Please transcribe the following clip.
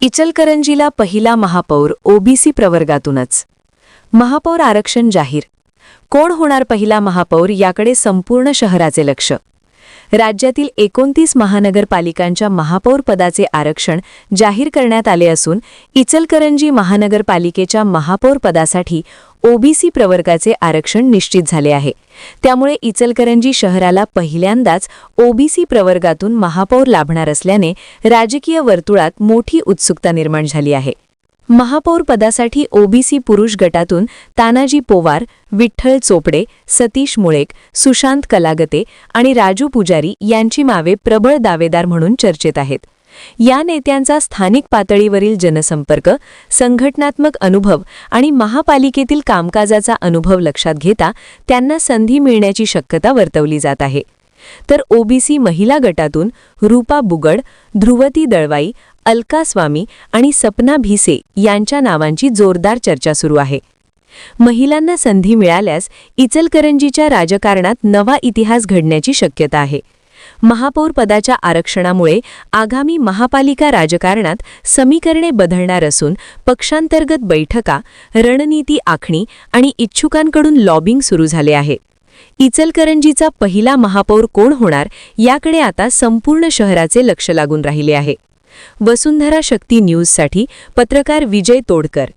इचलकरंजीला पहिला महापौर ओबीसी प्रवर्गातूनच. महापौर आरक्षण जाहीर. कोण होणार पहिला महापौर याकडे संपूर्ण शहराचे लक्ष. राज्यातील एकोणतीस महानगरपालिकांच्या महापौर पदाचे आरक्षण जाहीर करण्यात आले असून इचलकरंजी महानगरपालिकेच्या महापौर पदासाठी ओबीसी प्रवर्गाचे आरक्षण निश्चित झाले आहे. त्यामुळे इचलकरंजी शहराला पहिल्यांदाच ओबीसी प्रवर्गातून महापौर लाभणार असल्याने राजकीय वर्तुळात मोठी उत्सुकता निर्माण झाली आहे. महापौर पदासाठी ओबीसी पुरुष गटातून तानाजी पोवार विठ्ठल चोपडे सतीश मुळेक सुशांत कलागते आणि राजू पुजारी यांची मावे प्रबळ दावेदार म्हणून चर्चेत आहेत. या नेत्यांचा स्थानिक पातळीवरील जनसंपर्क संघटनात्मक अनुभव आणि महापालिकेतील कामकाजाचा अनुभव लक्षात घेता त्यांना संधी मिळण्याची शक्यता वर्तवली जात आहे. तर ओबीसी महिला गटातून रूपा बुगड ध्रुवती दळवाई अलका स्वामी आणि सपना भिसे यांच्या नावांची जोरदार चर्चा सुरू आहे. महिलांना संधी मिळाल्यास इचलकरंजीच्या राजकारणात नवा इतिहास घडण्याची शक्यता आहे. महापौर पदाच्या आरक्षणामुळे आगामी महापालिका राजकारणात समीकरणे बदलणार असून पक्षांतर्गत बैठका रणनीती आखणी आणि इच्छुकांकडून लॉबिंग सुरू झाले आहे. इचलकरंजीचा पहिला महापौर कोण होणार याकडे आता संपूर्ण शहराचे लक्ष लागून राहिले आहे. वसुंधरा शक्ती न्यूजसाठी पत्रकार विजय तोडकर.